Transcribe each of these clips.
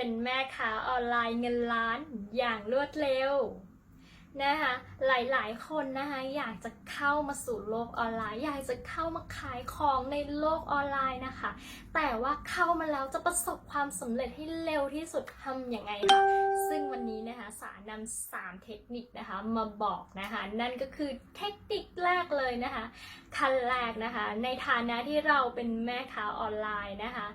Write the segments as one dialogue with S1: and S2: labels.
S1: เป็นแม่ค้าออนไลน์เงินล้านอย่างรวดเร็วนะคะหลายๆ คนนะคะอยากจะเข้ามาสู่โลกออนไลน์ อยากจะเข้ามาขายของในโลกออนไลน์นะคะ แต่ว่าเข้ามาแล้วจะประสบความสำเร็จให้เร็วที่สุดทำอย่างไงคะซึ่งวันนี้นะคะสารนำสามเทคนิคนะคะมาบอกนะคะ นั่นก็คือเทคนิคแรกเลยนะคะขั้นแรกนะคะ ในฐานะที่เราเป็นแม่ค้าออนไลน์นะคะ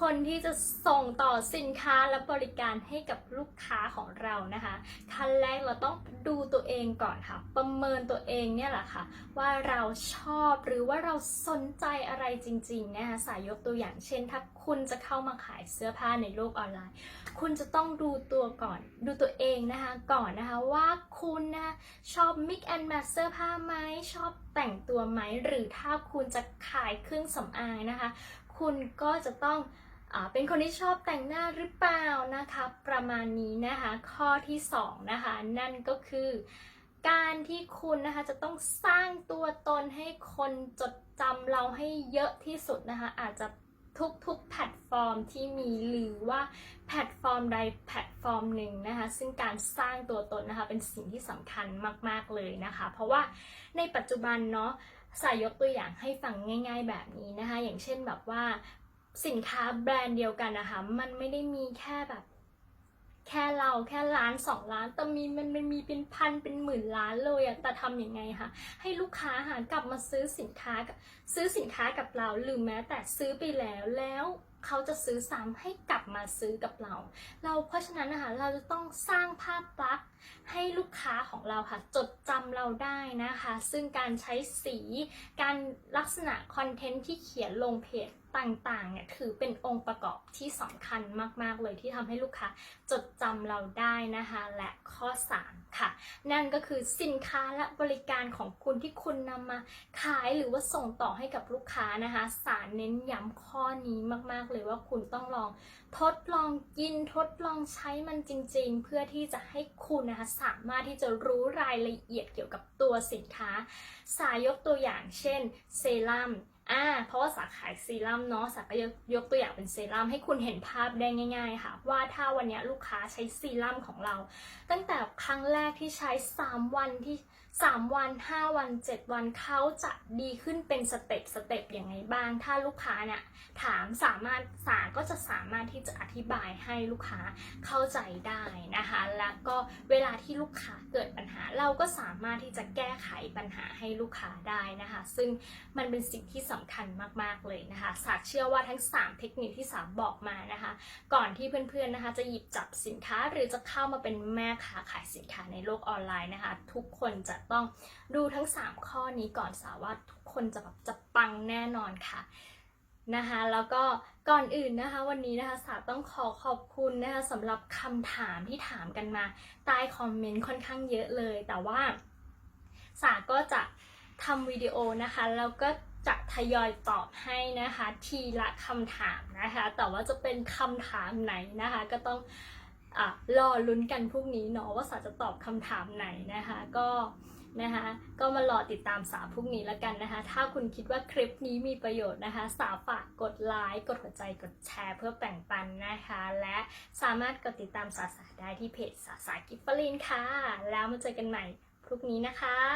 S1: คนที่จะส่งต่อสินค้าและบริการให้กับลูกค้าของเรานะคะขั้นแรกเราต้องดูตัวเองก่อนค่ะ ประเมินตัวเองเนี่ยแหละค่ะ ว่าเราชอบหรือว่าเราสนใจอะไรจริงๆนะคะสายยกตัวอย่างเช่น ถ้าคุณจะเข้ามาขายเสื้อผ้าในโลกออนไลน์ คุณจะต้องดูตัวก่อน ดูตัวเองนะคะก่อนนะคะว่าคุณนะชอบ mix and match เสื้อผ้าไหมชอบแต่งตัวไหมหรือถ้าคุณจะขายเครื่องสำอางนะคะ คุณก็จะต้อง เป็นคนที่ชอบแต่งหน้าหรือเปล่านะคะประมาณนี้นะคะ ข้อที่สองนะคะนั่นก็คือ การที่คุณนะคะจะต้องสร้างตัวตนให้คนจดจำเราให้เยอะที่สุดนะคะ อาจจะทุกๆแพลตฟอร์มที่มีหรือว่าแพลตฟอร์มใดแพลตฟอร์มหนึ่งนะคะ ซึ่งการสร้างตัวตนนะคะเป็นสิ่งที่สำคัญมากๆเลยนะคะ เพราะว่าในปัจจุบันเนาะสายยกตัวอย่างให้ฟังง่าย ๆ แบบนี้นะคะ อย่างเช่นแบบว่า สินค้าแบรนด์เดียวกันนะคะ มันไม่ได้มีแค่แบบ แค่เราแค่ล้านสองล้าน แต่มีมันมันมีเป็นพันเป็นหมื่นล้านเลยอะแต่ทำยังไงคะให้ลูกค้าหากลับมาซื้อสินค้าซื้อสินค้ากับเราหรือแม้แต่ซื้อไปแล้วแล้ว เขาจะซื้อซ้ำให้กลับมาซื้อกับเรา เราเพราะฉะนั้นนะคะเราจะต้องสร้างภาพลักษณ์ให้ลูกค้าของเราค่ะ จดจำเราได้นะคะ ซึ่งการใช้สี การลักษณะคอนเทนต์ที่เขียนลงเพจต่างๆเนี่ยถือเป็นองค์ประกอบที่สำคัญมากๆเลยที่ทำให้ลูกค้าจดจำเราได้นะคะ และข้อ 3 ค่ะ นั่นก็คือสินค้าและบริการของคุณที่คุณนำมาขายหรือว่าส่งต่อให้กับลูกค้านะคะ สารเน้นย้ำข้อนี้มากๆเลยว่าคุณต้องลองทดลองกินทดลองใช้มันจริง ๆ เพื่อที่จะให้คุณนะคะสามารถที่จะรู้รายละเอียดเกี่ยวกับตัวสินค้า สายยกตัวอย่างเช่นเซรั่ม อ่าเพราะว่าสาขายเซรั่มเนาะสาก็ยกยกตัวอย่างเป็นเซรั่มให้คุณเห็นภาพได้ง่าย ๆ ค่ะ ว่าถ้าวันนี้ลูกค้าใช้เซรั่มของเรา ตั้งแต่ครั้งแรกที่ใช้ 3 วันที่ 3 วัน 5 วัน 7 วันเขาจะดีขึ้นเป็นสเต็ปสเต็ปอยังไงบ้าง ถ้าลูกค้าเนี่ยถามสามารถสาก็จะสามารถที่จะอธิบายให้ลูกค้าเข้าใจได้นะคะ แล้วก็เวลาที่ลูกค้าเกิดปัญหา เราก็สามารถที่จะแก้ไขปัญหาให้ลูกค้าได้นะคะ ซึ่งมันเป็นสิ่งที่สำคัญมากๆเลยนะคะสาเชื่อว่าทั้ง 3 เทคนิคที่สาบอกมานะคะ ก่อนที่เพื่อนๆนะคะ จะหยิบจับสินค้าหรือจะเข้ามาเป็นแม่ค้าขายสินค้าในโลกออนไลน์นะคะ ทุกคนจะต้องดูทั้ง 3 ข้อนี้ก่อนสาว่าทุกคนจะแบบจะปังแน่นอนค่ะนะคะแล้วก็ก่อนอื่นนะคะ วันนี้นะคะสาต้องขอขอบคุณนะคะสำหรับคำถามที่ถามกันมาใต้คอมเมนต์ค่อนข้างเยอะเลย แต่ว่าสาก็จะทำวิดีโอนะคะแล้วก็ ทยอยตอบให้นะคะ ทีละคำถามนะคะ แต่ว่าจะเป็นคำถามไหนนะคะ ก็ต้องอะรอลุ้นกันพรุ่งนี้เนาะว่าสาจะตอบคำถามไหนนะคะ ก็นะคะก็มารอติดตามสาพรุ่งนี้แล้วกันนะคะ ถ้าคุณคิดว่าคลิปนี้มีประโยชน์นะคะ สาฝากกดไลค์กดหัวใจกดแชร์เพื่อแบ่งปันนะคะ และสามารถกดติดตามสาสาได้ที่เพจสาสากิฟฟลินค่ะ แล้วมาเจอกันใหม่พรุ่งนี้นะคะ